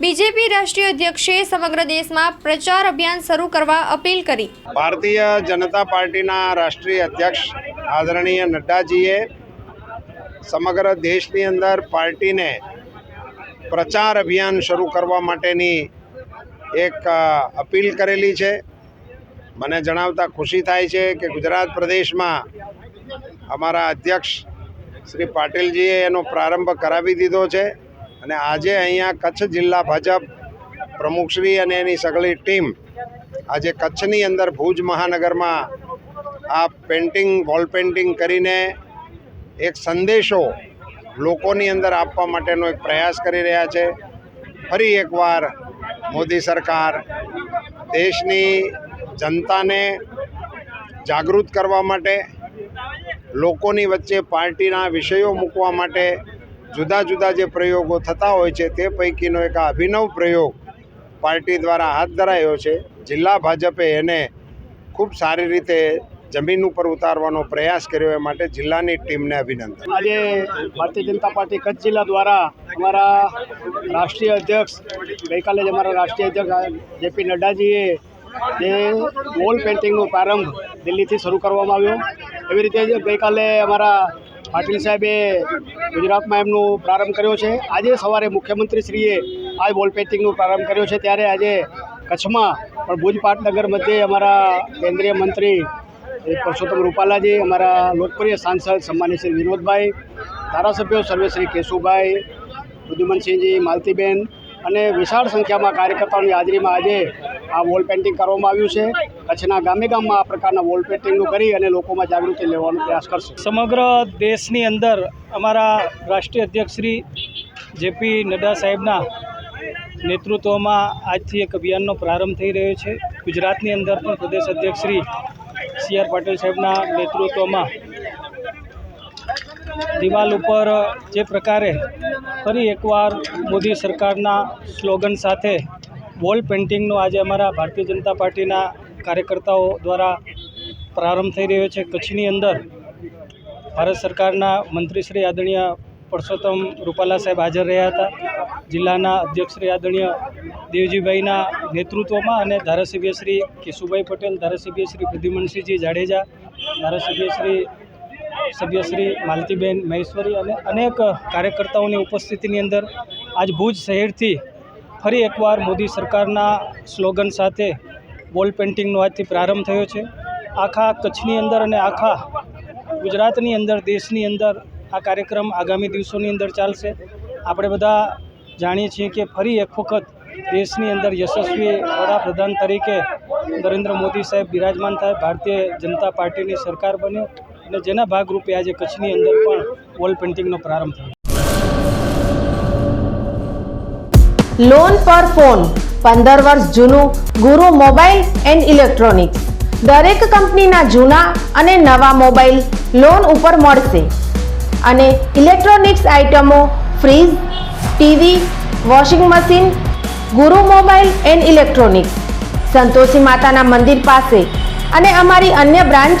BJP રાષ્ટ્રીય અધ્યક્ષે સમગ્ર દેશમાં પ્રચાર અભિયાન શરૂ કરવા અપીલ કરી. ભારતીય જનતા પાર્ટીના રાષ્ટ્રીય અધ્યક્ષ આદરણીય નડ્ડાજીએ સમગ્ર દેશની અંદર પાર્ટીને પ્રચાર અભિયાન શરૂ કરવા માટેની એક અપીલ કરેલી છે. મને જણાવતા ખુશી થાય છે કે ગુજરાત પ્રદેશમાં અમારા અધ્યક્ષ શ્રી પાટીલજીએ એનો પ્રારંભ કરાવી દીધો છે. અને આજે અહીંયા કચ્છ જિલ્લા ભાજપ પ્રમુખશ્રી અને એની સગળી ટીમ આજે કચ્છની અંદર ભુજ મહાનગરમાં આ પેન્ટિંગ વોલ પેન્ટિંગ કરીને એક સંદેશો લોકોની અંદર આપવા માટેનો એક પ્રયાસ કરી રહ્યા છે. ફરી એકવાર મોદી સરકાર દેશની જનતાને જાગૃત કરવા માટે, લોકોની વચ્ચે પાર્ટીના વિષયો મૂકવા માટે જુદા જુદા જે પ્રયોગો થતા હોય છે તે પૈકીનો એક અભિનવ પ્રયોગ પાર્ટી દ્વારા હાથ ધરાયો છે. જિલ્લા ભાજપે એને ખૂબ સારી રીતે જમીન ઉપર ઉતારવાનો પ્રયાસ કર્યો એ માટે જિલ્લાની ટીમને અભિનંદન. આજે ભારતીય જનતા પાર્ટી કચ્છ જિલ્લા દ્વારા અમારા રાષ્ટ્રીય અધ્યક્ષ, ગઈકાલે જ અમારા રાષ્ટ્રીય અધ્યક્ષ જેપી નડ્ડાજીએ જે વોલ પેઇન્ટિંગનો પ્રારંભ દિલ્હીથી શરૂ કરવામાં આવ્યો. એવી રીતે જ ગઈકાલે અમારા પાટીલ સાહેબે ગુજરાતમાં એમનો પ્રારંભ કર્યો છે. આજે સવારે મુખ્યમંત્રીશ્રીએ આ વોલ પેઇન્ટિંગનો પ્રારંભ કર્યો છે. ત્યારે આજે કચ્છમાં પણ ભુજ પાટનગર મધ્યે અમારા કેન્દ્રીય મંત્રી પરસોત્તમ રૂપાલાજી, અમારા લોકપ્રિય સાંસદ સન્માનિત શ્રી વિનોદભાઈ, ધારાસભ્યો સર્વે શ્રી કેશુભાઈ પ્રદ્યુમનસિંહજી માલતીબેન અને વિશાળ સંખ્યામાં કાર્યકર્તાઓની હાજરીમાં આજે આ વોલ પેઇન્ટિંગ કરવામાં આવ્યું છે. કચ્છના ગામે ગામમાં આ પ્રકારના વોલ પેઇન્ટિંગનું કરી અને લોકોમાં જાગૃતિ લેવાનો પ્રયાસ કરશે. સમગ્ર દેશની અંદર અમારા રાષ્ટ્રીય અધ્યક્ષ શ્રી જેપી નડ્ડા સાહેબના નેતૃત્વમાં આજથી એક અભિયાનનો પ્રારંભ થઈ રહ્યો છે. ગુજરાતની અંદર પણ પ્રદેશ અધ્યક્ષ શ્રી સી આર પાટીલ સાહેબના નેતૃત્વમાં દિવાલ ઉપર જે પ્રકારે ફરી એકવાર મોદી સરકારના સ્લોગન સાથે વોલ પેઇન્ટિંગનો આજે અમારા ભારતીય જનતા પાર્ટીના કાર્યકર્તાઓ દ્વારા પ્રારંભ થઈ રહ્યો છે. કચ્છની અંદર ભારત સરકારના મંત્રી શ્રી આદરણીય પરસોત્તમ રૂપાલા સાહેબ હાજર રહ્યા હતા. જિલ્લાના અધ્યક્ષ શ્રી આદરણીય દેવજીભાઈના નેતૃત્વમાં અને ધારાસભ્ય શ્રી કેશુભાઈ પટેલ, ધારાસભ્ય શ્રી પ્રદ્યુમનસિંહજી જાડેજા, ધારાસભ્ય શ્રી સભ્ય શ્રી માલતીબેન મહેશ્વરી અને અનેક કાર્યકર્તાઓની ઉપસ્થિતિની અંદર આજ ભુજ શહેરથી ફરી એકવાર મોદી સરકારના સ્લોગન સાથે વોલ પેઇન્ટિંગનો આજથી પ્રારંભ થયો છે. આખા કચ્છની અંદર અને આખા ગુજરાતની અંદર, દેશની અંદર આ કાર્યક્રમ આગામી દિવસોની અંદર ચાલશે. આપણે બધા જાણીએ છીએ કે ફરી એક વખત દેશની અંદર યશસ્વી વડાપ્રધાન તરીકે નરેન્દ્ર મોદી સાહેબ બિરાજમાન થાય. ભારતીય જનતા પાર્ટીની સરકાર બને અને જેના ભાગરૂપે આજે કચ્છની અંદર પણ વોલ પેઇન્ટિંગનો પ્રારંભ થયો. લોન પર ફોન પંદર વર્ષ જૂનું, ગુરુ મોબાઈલ એન્ડ ઇલેક્ટ્રોનિક્સ. દરેક કંપનીના જૂના અને નવા મોબાઈલ લોન ઉપર મળશે. અને ઇલેક્ટ્રોનિક્સ આઇટમો fridge, TV, washing machine, Guru mobile and electronics. Santoshi માતાના મંદિર પાસે. અને અમારી અન્ય branch